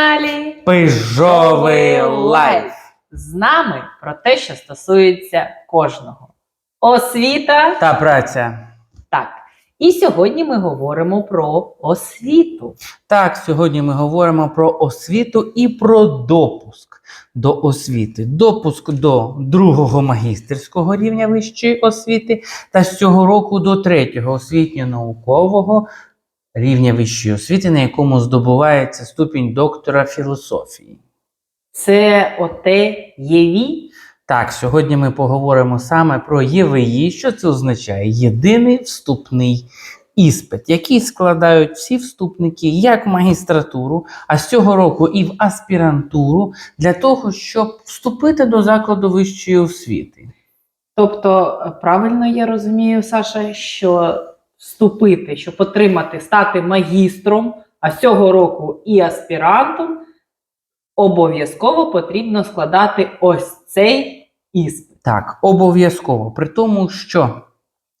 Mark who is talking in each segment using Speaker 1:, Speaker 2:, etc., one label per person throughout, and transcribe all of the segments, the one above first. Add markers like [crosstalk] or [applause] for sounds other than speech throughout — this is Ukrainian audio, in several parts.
Speaker 1: каналі
Speaker 2: Пижовий лайф.
Speaker 1: З нами про те, що стосується кожного. Освіта.
Speaker 2: Та праця.
Speaker 1: Так. І сьогодні ми говоримо про освіту.
Speaker 2: Так, сьогодні ми говоримо про освіту і про допуск до освіти. Допуск до другого магістерського рівня вищої освіти та з цього року до третього освітньо-наукового рівня вищої освіти, на якому здобувається ступінь доктора філософії.
Speaker 1: Це оте ЄВІ.
Speaker 2: Так, сьогодні ми поговоримо саме про ЄВІ. Що це означає? Єдиний вступний іспит, який складають всі вступники як в магістратуру, а з цього року і в аспірантуру, для того, щоб вступити до закладу вищої освіти.
Speaker 1: Тобто, е, правильно я розумію, Саша, що вступити, щоб отримати, стати магістром, а цього року і аспірантом, обов'язково потрібно складати ось цей іспит.
Speaker 2: Так, обов'язково. При тому, що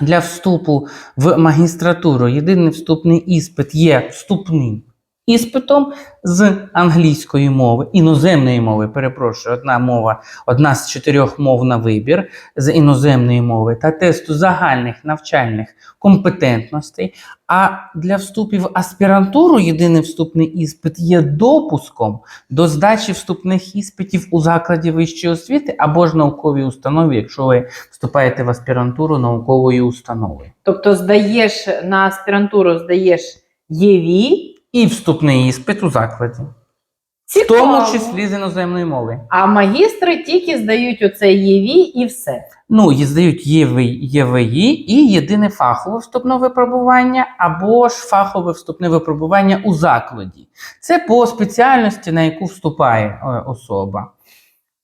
Speaker 2: для вступу в магістратуру єдиний вступний іспит є вступним іспитом з англійської мови, іноземної мови, перепрошую, одна мова, одна з чотирьох мов на вибір з іноземної мови та тесту загальних навчальних компетентностей. А для вступів в аспірантуру єдиний вступний іспит є допуском до здачі вступних іспитів у закладі вищої освіти або ж науковій установі, якщо ви вступаєте в аспірантуру наукової установи.
Speaker 1: Тобто, здаєш на аспірантуру, здаєш ЄВІ.
Speaker 2: І вступний іспит у закладі, в
Speaker 1: Цікаво.
Speaker 2: тому числі з іноземної мови.
Speaker 1: А магістри тільки здають оце ЄВІ і все.
Speaker 2: Ну, і здають ЄВІ, ЄВІ і єдине фахове вступне випробування, або ж фахове вступне випробування у закладі. Це по спеціальності, на яку вступає е, особа.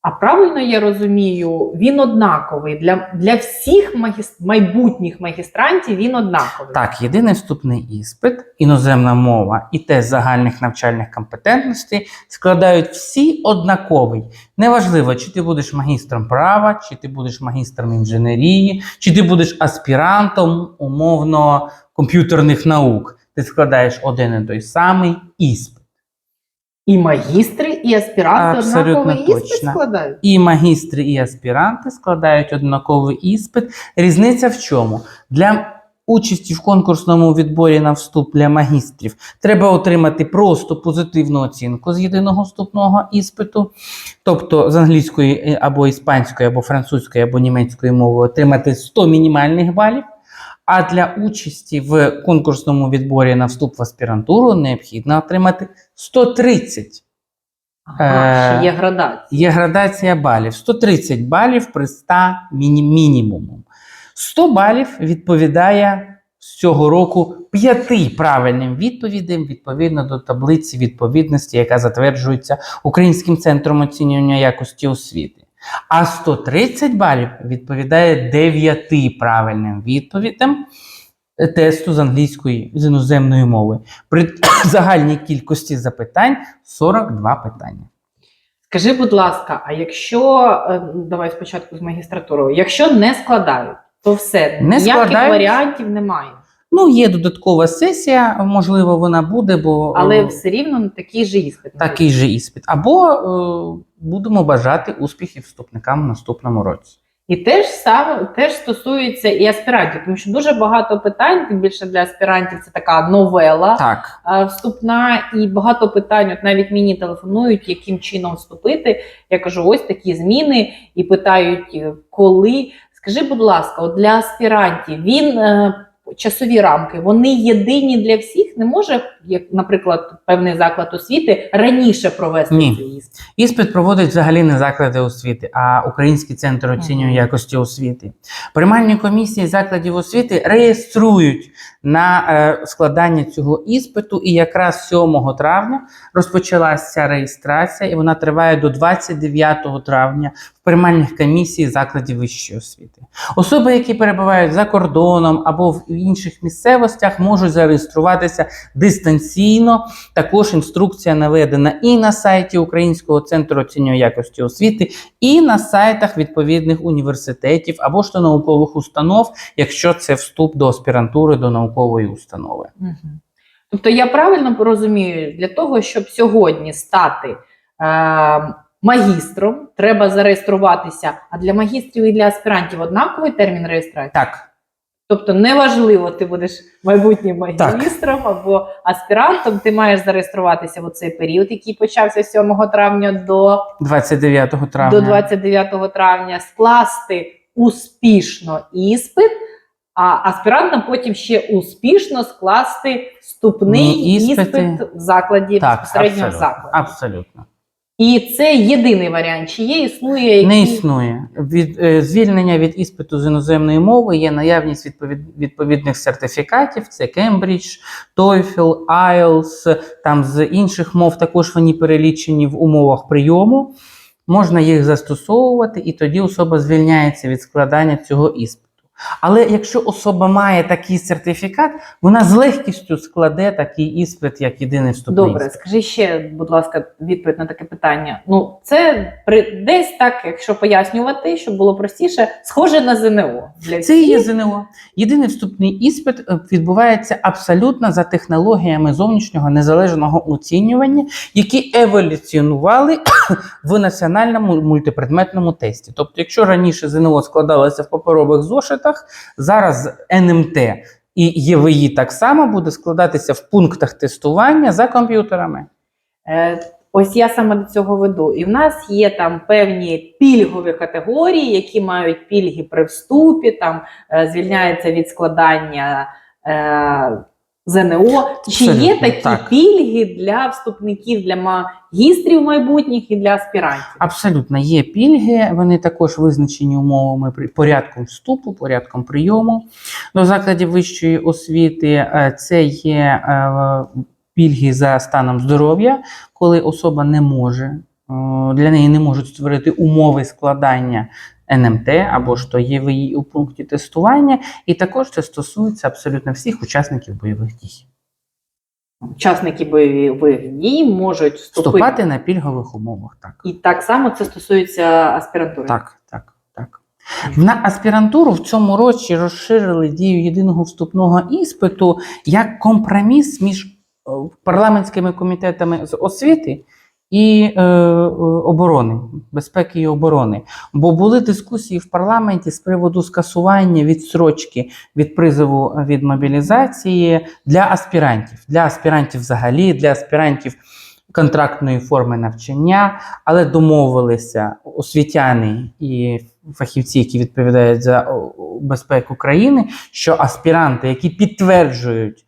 Speaker 1: А правильно я розумію, він однаковий для, для всіх магіс... майбутніх магістрантів. Він однаковий.
Speaker 2: Так, єдиний вступний іспит, іноземна мова і тест загальних навчальних компетентностей складають всі однаковий. Неважливо, чи ти будеш магістром права, чи ти будеш магістром інженерії, чи ти будеш аспірантом умовно комп'ютерних наук. Ти складаєш один і той самий іспит.
Speaker 1: І магістри, і аспіранти
Speaker 2: Абсолютно
Speaker 1: однаковий іспит складають.
Speaker 2: І магістри, і аспіранти складають однаковий іспит. Різниця в чому? Для участі в конкурсному відборі на вступ для магістрів треба отримати просто позитивну оцінку з єдиного вступного іспиту, тобто з англійської е, або іспанської, або французької, або німецької мови отримати 100 мінімальних балів. А для участі в конкурсному відборі на вступ в аспірантуру необхідно отримати 130.
Speaker 1: Ага,
Speaker 2: Е,
Speaker 1: ще є градація.
Speaker 2: Є градація балів. 130 балів при 100 міні- мінімуму. 100 балів відповідає з цього року п'яти правильним відповідям відповідно до таблиці відповідності, яка затверджується Українським центром оцінювання якості освіти. А 130 балів відповідає 9 правильним відповідям тесту з англійської з іноземної мови. При [coughs] загальній кількості запитань 42 питання.
Speaker 1: Скажи, будь ласка, а якщо е, давай спочатку з магістратурою, якщо не складають, то все
Speaker 2: Не
Speaker 1: ніяких
Speaker 2: складають.
Speaker 1: варіантів немає.
Speaker 2: Ну, є додаткова сесія, можливо, вона буде, бо
Speaker 1: Але
Speaker 2: е,
Speaker 1: все рівно такий же іспит.
Speaker 2: такий же іспит. Або е, будемо бажати успіхів вступникам в наступному році.
Speaker 1: І теж саме теж стосується і аспірантів, тому що дуже багато питань, тим більше для аспірантів це така новела
Speaker 2: Так,
Speaker 1: а, вступна, і багато питань. От навіть мені телефонують, яким чином вступити. Я кажу, ось такі зміни, і питають, е, коли. Скажи, будь ласка, от для аспірантів він е, часові рамки, вони єдині для всіх. Не може, як, наприклад, певний заклад освіти раніше провести
Speaker 2: Ні.
Speaker 1: цей іспит.
Speaker 2: іспит проводить взагалі не заклади освіти, а Український центр оцінює якості освіти. Приймальні комісії закладів освіти реєструють на е, складання цього іспиту, і якраз 7 травня розпочалася ця реєстрація, і вона триває до 29 травня в приймальних комісій закладів вищої освіти. Особи, які перебувають за кордоном або в інших місцевостях, можуть зареєструватися дистанційно. Також інструкція наведена і на сайті Українського центру оцінювання якості освіти, і на сайтах відповідних університетів або ж то наукових установ, якщо це вступ до аспірантури до наукової установи.
Speaker 1: Тобто я правильно розумію, для того, щоб сьогодні стати е, магістром, треба зареєструватися. А для магістрів і для аспірантів однаковий термін реєстрації.
Speaker 2: Так,
Speaker 1: Тобто, неважливо, ти будеш майбутнім магістром або аспірантом, ти маєш зареєструватися в цей період, який почався 7 травня до
Speaker 2: 29 травня.
Speaker 1: до 29 травня скласти успішно іспит, а аспірантам потім ще успішно скласти вступний іспит в закладі
Speaker 2: Так, абсолютно,
Speaker 1: закладі.
Speaker 2: абсолютно.
Speaker 1: І це єдиний варіант. Чи є існує який...
Speaker 2: Не існує. Від, е, звільнення від іспиту з іноземної мови є наявність відповід, відповідних сертифікатів: це Cambridge, TOEFL, IELTS, там з інших мов також вони перелічені в умовах прийому. Можна їх застосовувати, і тоді особа звільняється від складання цього іспиту. Але якщо особа має такий сертифікат, вона з легкістю складе такий іспит, як єдиний вступний
Speaker 1: Добре,
Speaker 2: іспит.
Speaker 1: скажи ще, будь ласка, відповідь на таке питання. Ну, це при десь так, якщо пояснювати, щоб було простіше, схоже на ЗНО для
Speaker 2: Це є. ЗНО. Єдиний вступний іспит е, відбувається абсолютно за технологіями зовнішнього незалежного оцінювання, які еволюціонували [coughs] в національному мультипредметному тесті. Тобто, якщо раніше ЗНО складалося в паперових зошитах, зараз НМТ і ЄВІ так само буде складатися в пунктах тестування за комп'ютерами.
Speaker 1: Е, Ось я саме до цього веду. І в нас є там певні пільгові категорії, які мають пільги при вступі, там е, звільняються від складання е, ЗНО. Чи є такі
Speaker 2: так.
Speaker 1: пільги для вступників, для магістрів майбутніх і для аспірантів?
Speaker 2: Абсолютно є пільги. Вони також визначені умовами порядком вступу, порядком прийому до закладів вищої освіти. Е, Це є е, пільги за станом здоров'я, коли особа не може. е, Для неї не можуть створити умови складання НМТ або ж то ЄВІ у пункті тестування, і також це стосується абсолютно всіх учасників бойових дій.
Speaker 1: Учасники бойових дій можуть вступити.
Speaker 2: Вступати на пільгових умовах. Так.
Speaker 1: І так само це стосується аспірантури.
Speaker 2: Так, так, так. На аспірантуру в цьому році розширили дію єдиного вступного іспиту як компроміс між е, парламентськими комітетами з освіти і е, е, оборони, безпеки і оборони. Бо були дискусії в парламенті з приводу скасування відстрочки від призову від мобілізації для аспірантів, для аспірантів взагалі, для аспірантів контрактної форми навчання, але домовилися освітяни і фахівці, які відповідають за безпеку країни, що аспіранти, які підтверджують е,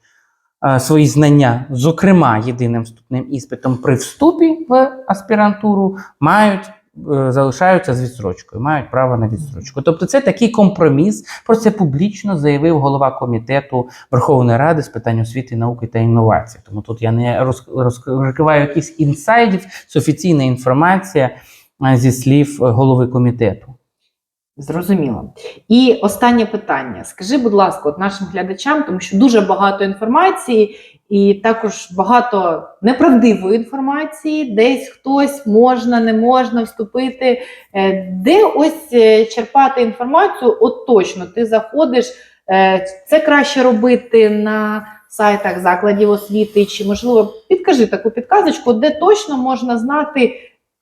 Speaker 2: свої знання, зокрема єдиним вступним іспитом при вступі в аспірантуру, мають. е, Залишаються з відстрочкою, мають право на відстрочку. Тобто, це такий компроміс. Про це публічно заявив голова комітету Верховної Ради з питань освіти, науки та інновацій. Тому тут я не роз, роз- розкриваю якісь інсайдів, це офіційна інформація е, зі слів е, голови комітету.
Speaker 1: Зрозуміло. І останнє питання. Скажи, будь ласка, от нашим глядачам, тому що дуже багато інформації, і також багато неправдивої інформації, десь хтось можна, не можна вступити. Е, Де ось е, черпати інформацію? От точно ти заходиш. е, Це краще робити на сайтах закладів освіти, чи можливо підкажи таку підказочку, де точно можна знати,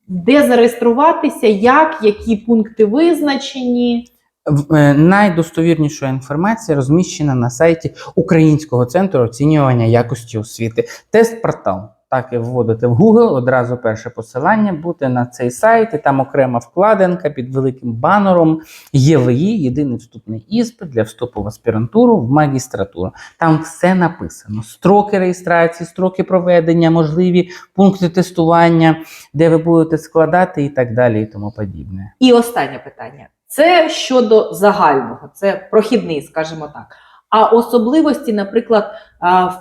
Speaker 1: де зареєструватися, як, які пункти визначені.
Speaker 2: Е, Найдостовірніша інформація розміщена на сайті Українського центру оцінювання якості освіти. Тест-портал. Так і вводите в Google, одразу перше посилання буде на цей сайт, і там окрема вкладинка під великим банером ЄВІ, єдиний вступний іспит для вступу в аспірантуру в магістратуру. Там все написано: строки реєстрації, строки проведення, можливі пункти тестування, де ви будете складати і так далі, і тому подібне.
Speaker 1: І останнє питання: це щодо загального, це прохідний, скажімо так. А особливості, наприклад,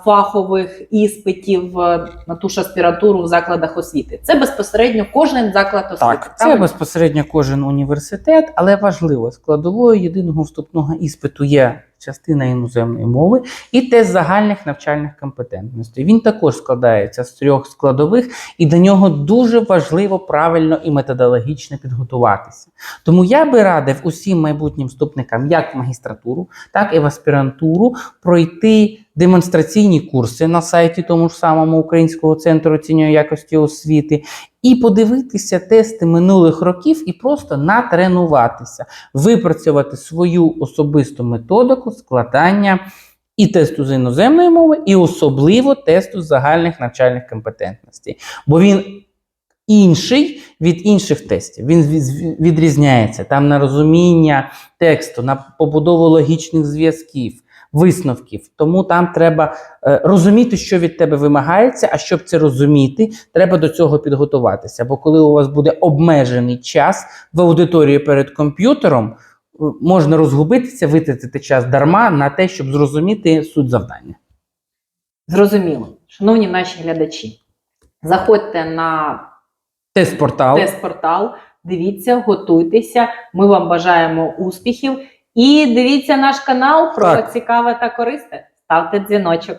Speaker 1: фахових іспитів е, на ту ж аспірантуру в закладах освіти. Це безпосередньо кожен заклад освіти.
Speaker 2: Так, це
Speaker 1: правильно?
Speaker 2: безпосередньо кожен університет, але важливо, складовою єдиного вступного іспиту є частина іноземної мови і тест загальних навчальних компетентностей. Він також складається з трьох складових, і до нього дуже важливо правильно і методологічно підготуватися. Тому я би радив усім майбутнім вступникам, як в магістратуру, так і в аспірантуру, пройти демонстраційні курси на сайті тому ж самому Українського центру оцінювання якості освіти, і подивитися тести минулих років і просто натренуватися, випрацювати свою особисту методику складання і тесту з іноземної мови, і особливо тесту загальних навчальних компетентностей. Бо він інший від інших тестів. Він від- відрізняється там на розуміння тексту, на побудову логічних зв'язків, висновків. Тому там треба е, розуміти, що від тебе вимагається. А щоб це розуміти, треба до цього підготуватися. Бо коли у вас буде обмежений час в аудиторії перед комп'ютером, е, можна розгубитися, витратити час дарма на те, щоб зрозуміти суть завдання.
Speaker 1: Зрозуміло. Шановні наші глядачі, заходьте на
Speaker 2: Тест-портал.
Speaker 1: тест-портал, дивіться, готуйтеся. Ми вам бажаємо успіхів. І дивіться наш канал про
Speaker 2: Так.
Speaker 1: цікаве та корисне. Ставте дзвіночок.